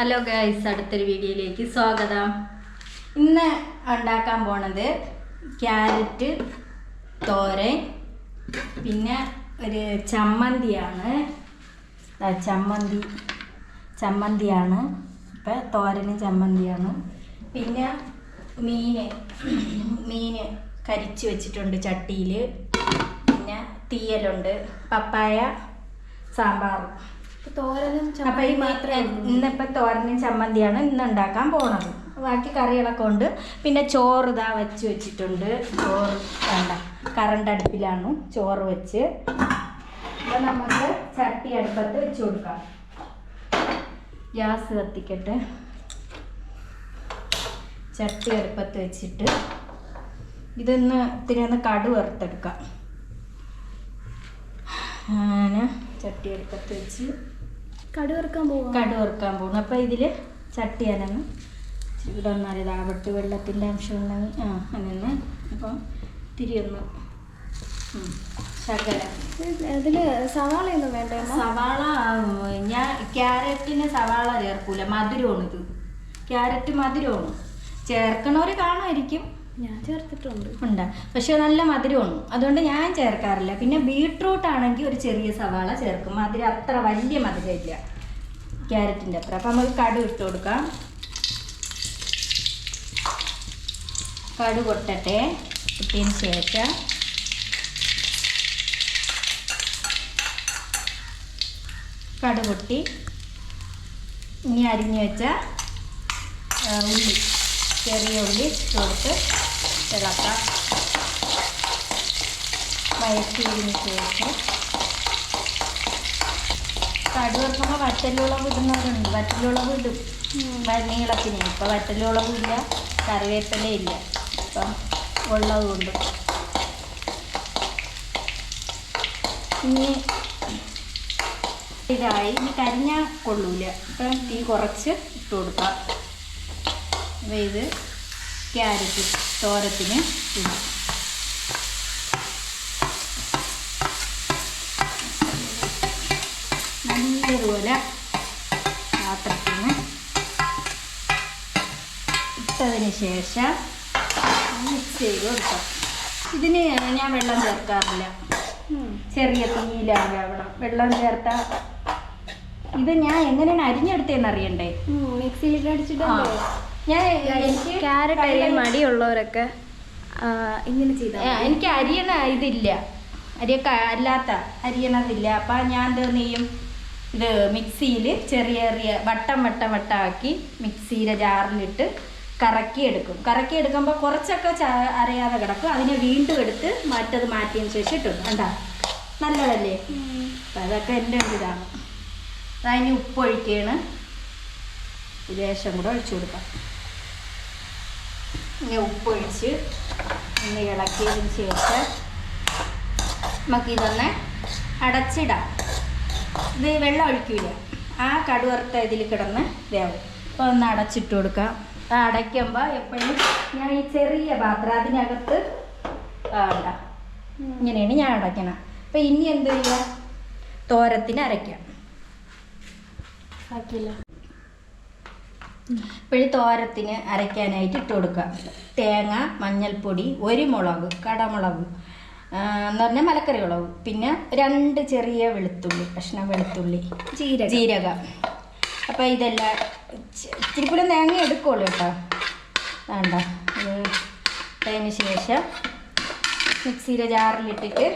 Hello guys അടുത്തൊരു വീഡിയോയിലേക്ക് സ്വാഗതം. ഇന്ന് ഉണ്ടാക്കാൻ പോണത് ക്യാരറ്റ് തോരൻ പിന്നെ ഒരു ചമ്മന്തിയാണ്. ചമ്മന്തി ചമ്മന്തിയാണ്. ഇപ്പം തോരനും ചമ്മന്തിയാണ്. പിന്നെ മീൻ മീൻ കരിച്ച് വെച്ചിട്ടുണ്ട് ചട്ടിയിൽ പിന്നെ തീയലുണ്ട് പപ്പായ സാമ്പാറും. തോരനും ചമ്മന്തി മാത്രമേ ഉള്ളൂ. ഇന്നിപ്പോ തോരനും ചമ്മന്തിയാണ് ഇന്ന് ഉണ്ടാക്കാൻ പോണത്. ബാക്കി കറികളൊക്കെ ഉണ്ട്. പിന്നെ ചോറ് ഇതാ വെച്ച് വെച്ചിട്ടുണ്ട്. ചോറ് വേണ്ട കറണ്ട് അടുപ്പിലാണ് ചോറ് വെച്ച്. അപ്പൊ നമുക്ക് ചട്ടി അടുപ്പത്ത് വെച്ച് കൊടുക്കാം. ഗ്യാസ് കത്തിക്കട്ടെ. ചട്ടി അടുപ്പത്ത് വെച്ചിട്ട് ഇതൊന്ന് ഇത്തിരി ഒന്ന് കടു വറുത്തെടുക്കാം. അങ്ങനെ ചട്ടി അടുപ്പത്ത് വെച്ച്. കടു പോകും കടുവറുക്കാൻ പോകും അപ്പോൾ ഇതിൽ ചട്ടി അനന്ന് ചൂടൊന്നാൽ ഇതാവട്ട് വെള്ളത്തിന്റെ അംശം ഉണ്ടെങ്കിൽ ആ അങ്ങനെ അപ്പം തിരിയൊന്ന്. ശകല. അതിൽ സവാള ഒന്നും വേണ്ട സവാള ഞാൻ ക്യാരറ്റിന് സവാള ചേർക്കൂല. മധുരമാണിത്. ഇത് ക്യാരറ്റ് മധുരമാണ്. ചേർക്കണവർ കാണുമായിരിക്കും. ഞാൻ ചേർത്തിട്ടുണ്ട്. ഉണ്ട്. പക്ഷെ നല്ല മധുരമാണ് അതുകൊണ്ട് ഞാൻ ചേർക്കാറില്ല. പിന്നെ ബീട്രൂട്ട് ആണെങ്കിൽ ഒരു ചെറിയ സവാള ചേർക്കും. മധുരം അത്ര വലിയ മധുരമില്ല. ക്യാരറ്റിന്റെ അത്ര. അപ്പം നമുക്ക് കടു ഇട്ട് കൊടുക്കാം. കടു കൊട്ടട്ടെ ഇട്ടതിന് ശേഷം കടു പൊട്ടി. ഇനി അരിഞ്ഞു വെച്ച ഉള്ളി. ചെറിയ ഉള്ളി ഇട്ട് കൊടുത്ത് ഇളക്കാം. വയറ്റിയതിന് ശേഷം കടുവറുക്കുമ്പോൾ വറ്റലുളവ് ഇടുന്നവരുണ്ട്. വറ്റലുളവ് ഇടും. മരുന്നീളത്തിന് നീളത്തിന് ഇപ്പം വറ്റലുളവും ഇല്ല കറിവേപ്പില ഇല്ല. ഇപ്പം ഉള്ളത് കൊണ്ട് ഇനി ഇതായി. ഇനി കരിഞ്ഞാൽ കൊള്ളൂല ഇപ്പം തീ കുറച്ച് ഇട്ട് കൊടുക്കാം അപ്പോൾ ഇത് ക്യാരറ്റ് തോരത്തിന് ഇടാം. നല്ലതുപോലെ പാത്രത്തിന് ഇട്ടതിന് ശേഷം മിക്സ് ചെയ്ത് കൊടുക്കാം. ഇതിന് ഞാൻ വെള്ളം ചേർക്കാറില്ല. ചെറിയ തീയിലാണ് അവിടെ വെള്ളം ചേർത്ത ഇത് ഞാൻ എങ്ങനെയാണ് അരിഞ്ഞെടുത്തതെന്ന് അറിയണ്ടേ? മിക്സിയിൽ ആ. ഞാൻ എനിക്ക് ക്യാരറ്റ് അരിയാൻ മടിയുള്ളവരൊക്കെ ഇങ്ങനെ ചെയ്താൽ എനിക്ക് അരിയണ ഇതില്ല. അരിയൊക്കെ അല്ലാത്ത അരിയണതില്ല. അപ്പം ഞാൻ എന്ത് ചെയ്യും? ഇത് മിക്സിയിൽ ചെറിയ ചെറിയ വട്ടം വട്ടം വട്ടമാക്കി മിക്സിയിലെ ജാറിലിട്ട് കറക്കി എടുക്കും കറക്കി എടുക്കുമ്പോൾ കുറച്ചൊക്കെ ച അരയാതെ കിടക്കും. അതിനെ വീണ്ടും എടുത്ത് മറ്റത് മാറ്റിയതിന് ശേഷം ഇട്ടു. കണ്ടാ? നല്ലതല്ലേ? അപ്പം അതൊക്കെ എന്റെ ഒരു ഇതാണ് അതിന് ഉപ്പ് ഒഴിക്കുകയാണ് ലേശം കൂടെ ഒഴിച്ചു കൊടുക്കാം. ഇനി ഉപ്പൊഴിച്ച് ഒന്ന് ഇളക്കിയതിന് ശേഷം നമുക്ക് ഇതൊന്ന് അടച്ചിടാം. ഇത് വെള്ളം ഒഴിക്കൂല? ആ കടുവറുത്ത ഇതിൽ കിടന്ന് വേവും. അപ്പോൾ ഒന്ന് അടച്ചിട്ട് കൊടുക്കാം. അടയ്ക്കുമ്പോൾ എപ്പോഴും ഞാൻ ഈ ചെറിയ പാത്രം അതിനകത്ത് വേണ്ട ഇങ്ങനെയാണ് ഞാൻ അടയ്ക്കണം. അപ്പം ഇനി എന്ത് ചെയ്യുക തോരത്തിന് അരയ്ക്കാം. ആക്കില്ല ഇപ്പോഴും തോരത്തിന് അരയ്ക്കാനായിട്ട് ഇട്ട് കൊടുക്കുക. തേങ്ങ മഞ്ഞൾപ്പൊടി ഒരു മുളക് കടമുളക് എന്ന് പറഞ്ഞാൽ മലക്കറി മുളക് പിന്നെ രണ്ട് ചെറിയ വെളുത്തുള്ളി കഷ്ണം വെളുത്തുള്ളി ജീരകം. ജീരകം. അപ്പോൾ ഇതെല്ലാം ഇച്ചിരി കൂടെ തേങ്ങ എടുക്കുള്ളൂ കേട്ടോ. വേണ്ട. അതിന് ശേഷം മിക്സിയിലെ ജാറിലിട്ടിട്ട്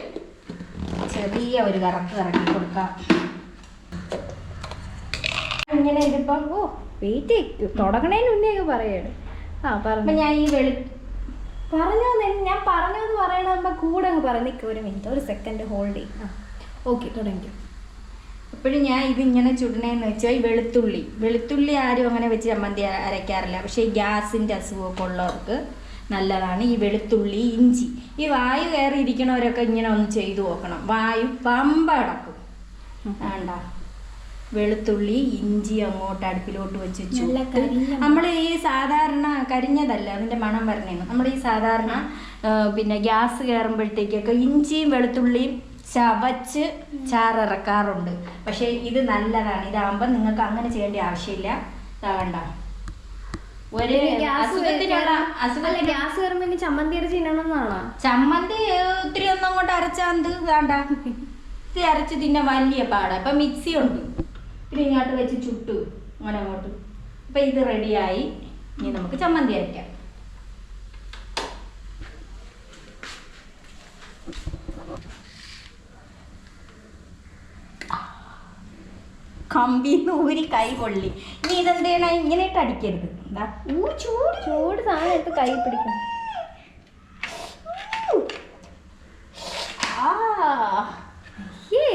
ചെറിയ ഒരു കറക്ക് കറക്കി കൊടുക്കാം. ഇങ്ങനെ ഇതിപ്പം ഓ. വെയിറ്റ് തുടങ്ങണേന് മുന്നേ ഒക്കെ പറയാണ്. ആ പറഞ്ഞു. ഞാൻ ഈ വെളി പറഞ്ഞോ ഞാൻ പറഞ്ഞത് പറയണമ്പോ കൂടെ അങ്ങ് പറഞ്ഞു നിൽക്കുക ഒരു മിനിറ്റ് ഒരു സെക്കൻഡ് ഹോൾഡ് ചെയ്യും. ആ ഓക്കെ തുടങ്ങി എപ്പോഴും ഞാൻ ഇതിങ്ങനെ ചുടണേന്ന് വെച്ചാൽ ഈ വെളുത്തുള്ളി. വെളുത്തുള്ളി ആരും അങ്ങനെ വെച്ച് ചമ്മന്തി അര- അരയ്ക്കാറില്ല. പക്ഷേ ഈ ഗ്യാസിന്റെ അസുഖമൊക്കെ ഉള്ളവർക്ക് നല്ലതാണ് ഈ വെളുത്തുള്ളി ഇഞ്ചി. ഈ വായു കയറി ഇരിക്കണവരൊക്കെ ഇങ്ങനെ ഒന്ന് ചെയ്തു നോക്കണം. വായു പമ്പ അടക്കും വേണ്ട. വെളുത്തുള്ളി ഇഞ്ചി അങ്ങോട്ട് അടുപ്പിലോട്ട് വെച്ച് നമ്മൾ ഈ സാധാരണ കരിഞ്ഞതല്ല അതിന്റെ മണം വരണേന്ന്? നമ്മൾ ഈ സാധാരണ പിന്നെ ഗ്യാസ് കയറുമ്പോഴത്തേക്കൊക്കെ ഇഞ്ചിയും വെളുത്തുള്ളിയും ചവച്ച് ചാറിറക്കാറുണ്ട്. പക്ഷേ ഇത് നല്ലതാണ്. ഇതാകുമ്പോൾ നിങ്ങൾക്ക് അങ്ങനെ ചെയ്യേണ്ട ആവശ്യമില്ല. ഇതാകണ്ട ഒരു അസുഖത്തിനുള്ള ഗ്യാസ് ചമ്മന്തി അരച്ച് തിന്നണമെന്നാണോ? ചമ്മന്തി ഒത്തിരി ഒന്നും അങ്ങോട്ട് അരച്ചാന്ത് വേണ്ട ഇത് അരച്ച് തിന്നാൻ വലിയ പാടാ. ഇപ്പൊ മിക്സി ഉണ്ട് പിന്നെ ഇങ്ങോട്ട് വെച്ച് ചുട്ടു. അങ്ങനെ അങ്ങോട്ട്. അപ്പൊ ഇത് റെഡിയായി ഇനി നമുക്ക് ചമ്മന്തി അരയ്ക്കാം കമ്പിന്ന് ഊരി കൈ കൊള്ളി ഇനി ഇതെന്തേനാ ഇങ്ങനെ ഇട്ട് അടിക്കരുത്. എന്താ ഊ ചൂട്. ചൂട് സാധനം എടുത്ത് കൈ പിടിക്കും ആ ഏ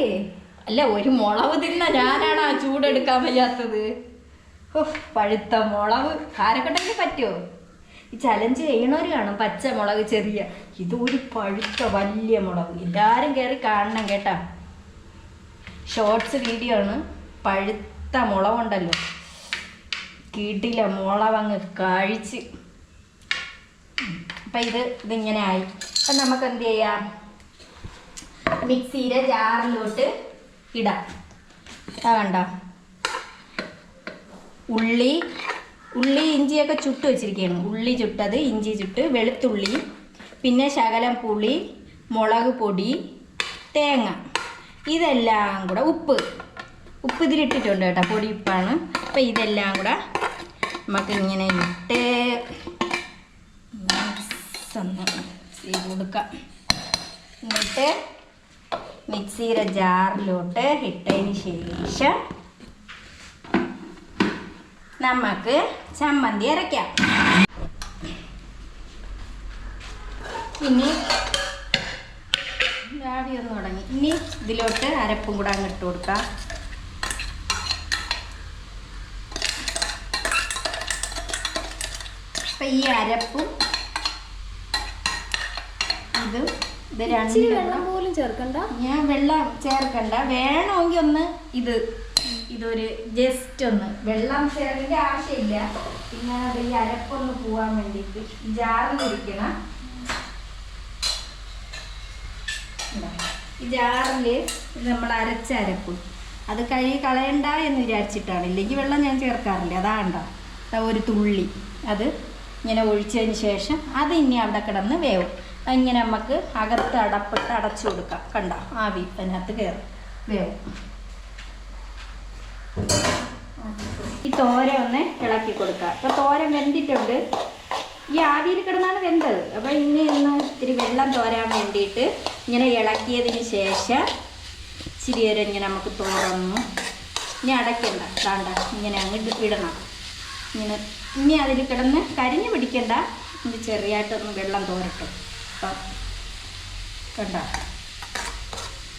അല്ല ഒരു മുളവ് തിന്ന ഞാനാണ് ആ ചൂടെടുക്കാൻ വയ്യാത്തത്. പഴുത്ത മുളവ്. കാരക്കട്ടയ്ക്ക് പറ്റുമോ ഈ ചലഞ്ച് ചെയ്യണവർ കാണും പച്ച മുളക് ചെറിയ. ഇത് ഒരു പഴുത്ത വലിയ മുളക്. എല്ലാവരും കയറി കാണണം കേട്ടാ. ഷോർട്സ് വീഡിയോ ആണ്. പഴുത്ത മുളകുണ്ടല്ലോ കീട്ടില്ല മുളവങ്ങ് കഴിച്ച്. അപ്പം ഇത് ഇതിങ്ങനെ ആയി. അപ്പം നമുക്ക് എന്ത് ചെയ്യാം? മിക്സിയുടെ ജാറിലോട്ട് ഇടാം. ആ കണ്ടോ? ഉള്ളി ഉള്ളി ഇഞ്ചിയൊക്കെ ചുട്ട് വെച്ചിരിക്കുകയാണ്. ഉള്ളി ചുട്ടത് ഇഞ്ചി ചുട്ട് വെളുത്തുള്ളി പിന്നെ ശകലം പുളി മുളക് പൊടി തേങ്ങ. ഇതെല്ലാം കൂടെ ഉപ്പ്. ഉപ്പ് ഇതിലിട്ടിട്ടുണ്ട് കേട്ടോ പൊടി ഉപ്പാണ്. അപ്പം ഇതെല്ലാം കൂടെ നമുക്ക് ഇങ്ങനെ ഇട്ട് ഒന്ന് കൊടുക്കാം. എന്നിട്ട് മിക്സിയുടെ ജാറിലോട്ട് ഇട്ടതിന് ശേഷം നമുക്ക് ചമ്മന്തി അരയ്ക്കാം ഇനി ആടി ഒന്ന് തുടങ്ങി. ഇനി ഇതിലോട്ട് അരപ്പും കൂടെ അങ്ങ് ഇട്ട് കൊടുക്കാം. അപ്പം ഈ അരപ്പും ഇതും ഇത് രണ്ടും പോലും ചേർക്കണ്ട? ഞാൻ വെള്ളം ചേർക്കണ്ട. വേണമെങ്കിൽ ഒന്ന് ഇത് ഇതൊരു ജസ്റ്റ് ഒന്ന്. വെള്ളം ചേർക്കേണ്ട ആവശ്യമില്ല. പിന്നെ അത് ഈ അരപ്പൊന്ന് പോവാൻ വേണ്ടിയിട്ട് ജാറിലിരിക്കണം. ഈ ജാറിൽ നമ്മൾ അരച്ച അരപ്പ്. അത് കഴുകി കളയണ്ട എന്ന് വിചാരിച്ചിട്ടാണ്. ഇല്ലെങ്കിൽ വെള്ളം ഞാൻ ചേർക്കാറില്ല. അതാണ്ട ഒരു തുള്ളി. അത് ഇങ്ങനെ ഒഴിച്ചതിന് ശേഷം അത് ഇനി അവിടെ കിടന്ന് വേവും. ഇങ്ങനെ നമുക്ക് അകത്ത് അടപ്പിട്ട് അടച്ചു കൊടുക്കാം. കണ്ട? ആവി അതിനകത്ത് കയറും വേവും. ഈ തോര ഒന്ന് ഇളക്കി കൊടുക്കാം. അപ്പോൾ തോര വെന്തിട്ടുണ്ട്. ഈ ആവിയിൽ കിടന്നാണ് വെന്തത്. അപ്പോൾ ഇനി ഒന്ന് ഇത്തിരി വെള്ളം തോരാൻ വേണ്ടിയിട്ട് ഇങ്ങനെ ഇളക്കിയതിന് ശേഷം ഇച്ചിരി നേരം ഇങ്ങനെ നമുക്ക് തോറന്നു ഇനി അടയ്ക്കണ്ട. താണ്ട ഇങ്ങനെ അങ്ങ് ഇട് ഇടണം. ഇങ്ങനെ ഇനി അതിൽ കിടന്ന് കരിഞ്ഞു പിടിക്കണ്ട. ഇത് ചെറിയായിട്ടൊന്ന് വെള്ളം തോരട്ടെ. അപ്പം കണ്ട?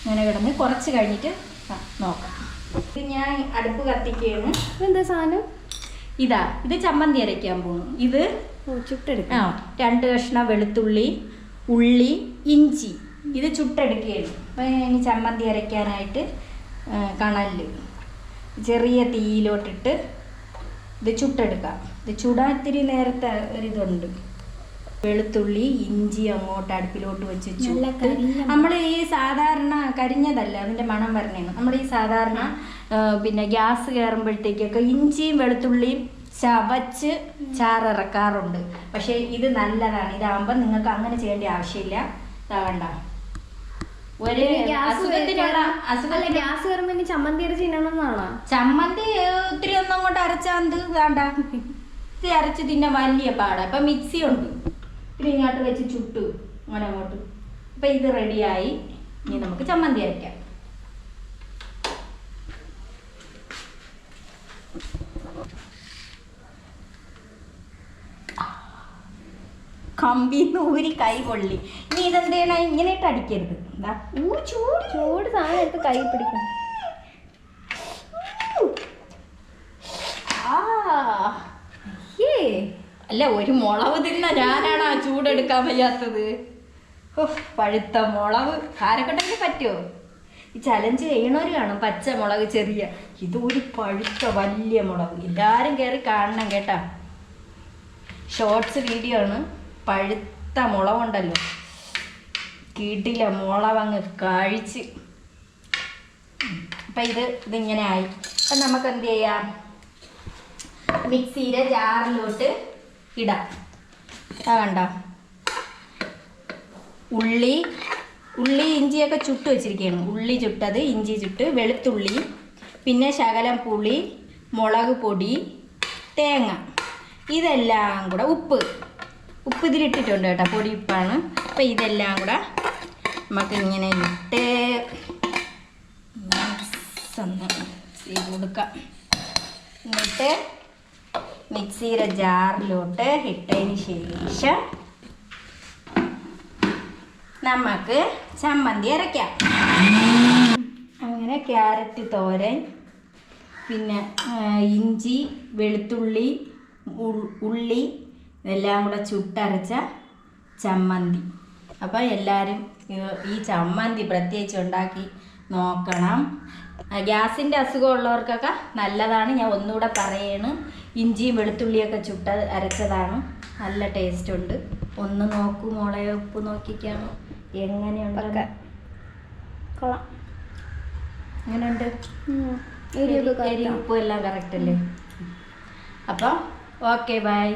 ഇങ്ങനെ കിടന്ന് കുറച്ച് കഴിഞ്ഞിട്ട് നോക്കാം. ഇത് ഞാൻ അടുപ്പ് കത്തിക്കുകയാണ്. എന്താ സാധനം? ഇതാ ഇത് ചമ്മന്തി അരയ്ക്കാൻ പോകുന്നു. ഇത് ചുട്ടെടുക്ക. ആ രണ്ട് കഷ്ണം വെളുത്തുള്ളി ഉള്ളി ഇഞ്ചി. ഇത് ചുട്ടെടുക്കുകയാണ്. അപ്പം ഇനി ചമ്മന്തി അരയ്ക്കാനായിട്ട് കണൽ കണലിൽ ചെറിയ തീയിലോട്ടിട്ട് ഇത് ചുട്ടെടുക്കാം. ഇത് ചുടാൻ ഇത്തിരി നേരത്തെ ഒരിതുണ്ട്. വെളുത്തുള്ളി ഇഞ്ചി അങ്ങോട്ട് അടുപ്പിലോട്ട് വെച്ച് നമ്മൾ ഈ സാധാരണ കരിഞ്ഞതല്ല അതിന്റെ മണം വരണേന്ന്. നമ്മൾ ഈ സാധാരണ പിന്നെ ഗ്യാസ് കയറുമ്പോഴത്തേക്കൊക്കെ ഇഞ്ചിയും വെളുത്തുള്ളിയും ചവച്ച് ചാറിറക്കാറുണ്ട്. പക്ഷേ ഇത് നല്ലതാണ്. ഇതാകുമ്പോൾ നിങ്ങൾക്ക് അങ്ങനെ ചെയ്യേണ്ട ആവശ്യമില്ല. ഇതാവണ്ട ഒരു ഗ്യാസ് അസുഖത്തിനുള്ള ചമ്മന്തി അരച്ച് തിന്നണമെന്നാണോ ചമ്മന്തി ഒത്തിരി ഒന്നും അങ്ങോട്ട് അരച്ചാന്ത് വേണ്ട. ഇത് അരച്ച് തിന്നാൻ വലിയ പാടാ. ഇപ്പൊ മിക്സി ഉണ്ട് പിന്നെ ഇങ്ങോട്ട് വെച്ച് ചുട്ടു. അങ്ങനെ അങ്ങോട്ട്. അപ്പം ഇത് റെഡിയായി ഇനി നമുക്ക് ചമ്മന്തി അരയ്ക്കാം കമ്പിന്ന് ഊരി കൈ കൊള്ളി ഇനി ഇതെന്തേണ ഇങ്ങനെ ഇട്ട് അടിക്കരുത്. എന്താ ഊ ചൂട്. ചൂട് സാധനം എടുത്ത് കൈ പിടിക്കും ആ ഏ അല്ല ഒരു മുളവ് തിന്ന ഞാനാണ് ആ ചൂടെടുക്കാൻ വയ്യാത്തത്. പഴുത്ത മുളവ്. ആരെക്കൊണ്ടെങ്കിൽ പറ്റുമോ ഈ ചലഞ്ച് ചെയ്യണവർ കാണും പച്ച മുളക് ചെറിയ. ഇത് ഒരു പഴുത്ത വലിയ മുളക്. എല്ലാവരും കയറി കാണണം കേട്ടാ. ഷോർട്സ് വീഡിയോ ആണ്. പഴുത്ത മുളകുണ്ടല്ലോ കിടില മുളവങ്ങ് കഴിച്ച്. അപ്പം ഇത് ഇതിങ്ങനെ ആയി. അപ്പം നമുക്ക് എന്ത് ചെയ്യാം? മിക്സിയുടെ ജാറിലോട്ട് ഇടാം. ആ കണ്ടോ? ഉള്ളി ഉള്ളി ഇഞ്ചിയൊക്കെ ചുട്ട് വെച്ചിരിക്കണം ഉള്ളി ചുട്ടത് ഇഞ്ചി ചുട്ട് വെളുത്തുള്ളി പിന്നെ ശകലം പുളി മുളക് പൊടി തേങ്ങ. ഇതെല്ലാം കൂടെ ഉപ്പ്. ഉപ്പ് ഇതിലിട്ടിട്ടുണ്ട് കേട്ടോ പൊടി ഉപ്പാണ്. അപ്പം ഇതെല്ലാം കൂടെ നമുക്ക് ഇങ്ങനെ ഇട്ട് കൊടുക്കാം. എന്നിട്ട് മിക്സിയുടെ ജാറിലോട്ട് ഇട്ടതിന് ശേഷം നമുക്ക് ചമ്മന്തി അരയ്ക്കാം അങ്ങനെ ക്യാരറ്റ് തോരൻ പിന്നെ ഇഞ്ചി വെളുത്തുള്ളി ഉള്ളി ഇതെല്ലാം കൂടെ ചുട്ടരച്ച ചമ്മന്തി. അപ്പോൾ എല്ലാവരും ഈ- ചമ്മന്തി പ്രത്യേകിച്ച് ഉണ്ടാക്കി നോക്കണം. ഗ്യാസിന്റെ അസുഖമുള്ളവർക്കൊക്കെ നല്ലതാണ്. ഞാൻ ഒന്നുകൂടെ പറയാണ്. ഇഞ്ചിയും വെളുത്തുള്ളിയൊക്കെ ചുട്ട അരച്ചതാണ്. നല്ല ടേസ്റ്റ് ഉണ്ട്. ഒന്ന് നോക്കൂ മുളക് ഉപ്പ് നോക്കിക്കാണ്? എങ്ങനെയുണ്ട്? പക്ക. കൊള്ളാം. എങ്ങനെയുണ്ട്? എരി ഉപ്പ് ഉപ്പും എല്ലാം കറക്റ്റ് അല്ലേ? അപ്പോൾ ഓക്കെ ബൈ